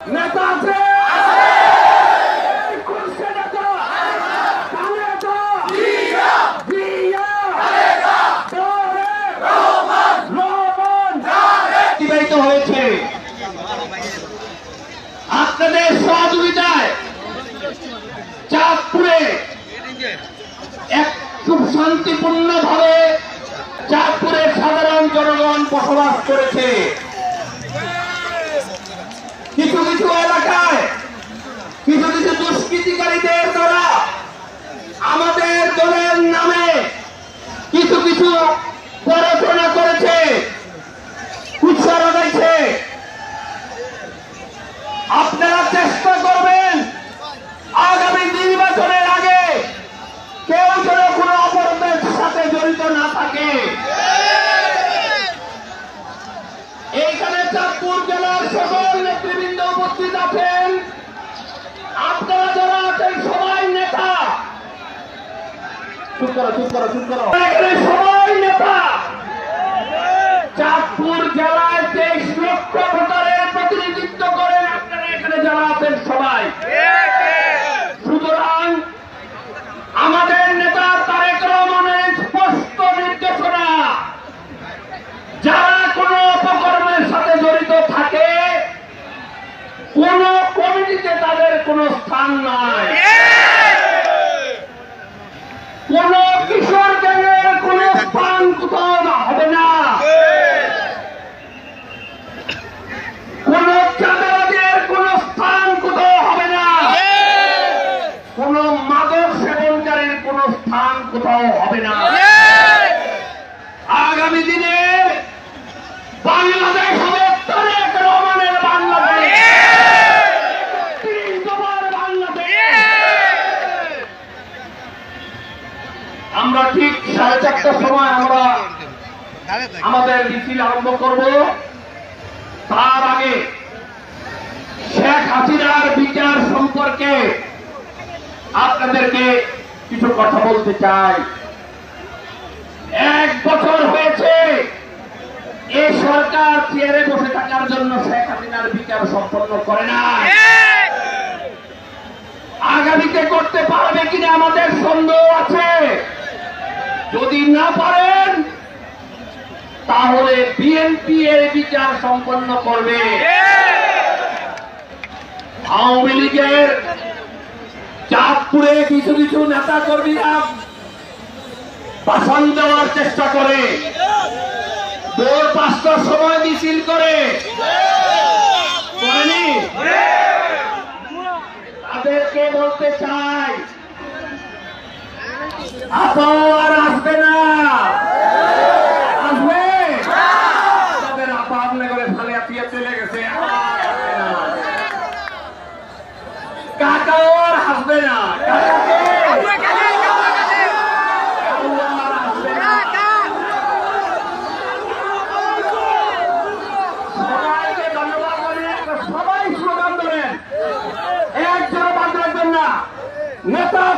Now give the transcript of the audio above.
নেতা আছে? হয়েছে। আপনাদের চাঁদপুরে খুব শান্তিপূর্ণ ভাবে চাঁদপুরের সাধারণ জনগণ বসবাস করেছে। কিছু কিছু এলাকায়, কিছু কিছু দুষ্কৃতিকারীদের দ্বারা আমাদের দলের নামে কিছু কিছু পড়াশোনা করেছে, উৎসাহ লাগাইছে উপস্থিত আছেন আপনারা যারা আছেন, সবাই নেতা। চুপ করো চুপ করো চুপ করো। সবাই নেতা। চাঁদপুর জেলায় কোনো স্থান নাই। কোন কিশোর গ্যাংয়ের কোন স্থান কোথাও হবে না। কোন চাঁদাবাদের কোন স্থান কোথাও হবে না। কোন মাদক সেবনকারীর কোন স্থান কোথাও হবে না। আগামী দিনে বাংলাদেশ হবে তারেক রহমানের বাংলাদেশ তিন দফার বাংলাদেশ আমরা ঠিক সাড়ে চারটার সময় আমরা আমাদের মিছিল আরম্ভ করব। তার আগে শেখ হাসিনার বিচার সম্পর্কে আপনাদেরকে কিছু কথা বলতে চাই। এক বছর হয়েছে এই সরকার চেয়ারে বসে থাকার জন্য শেখ হাসিনার বিচার সম্পন্ন করে না আগামীতে করতে পারবে কিনা আমাদের যদি না পারেন, তাহলে বিএনপি এর বিচার সম্পন্ন করবে। আওয়ামী লীগের চাঁদপুরে কিছু কিছু নেতা কর্মীরা ভাষণ দেওয়ার চেষ্টা করে। ভোর পাঁচটার সময় মিছিল করে। তাদেরকে বলতে চাই আপা Natal.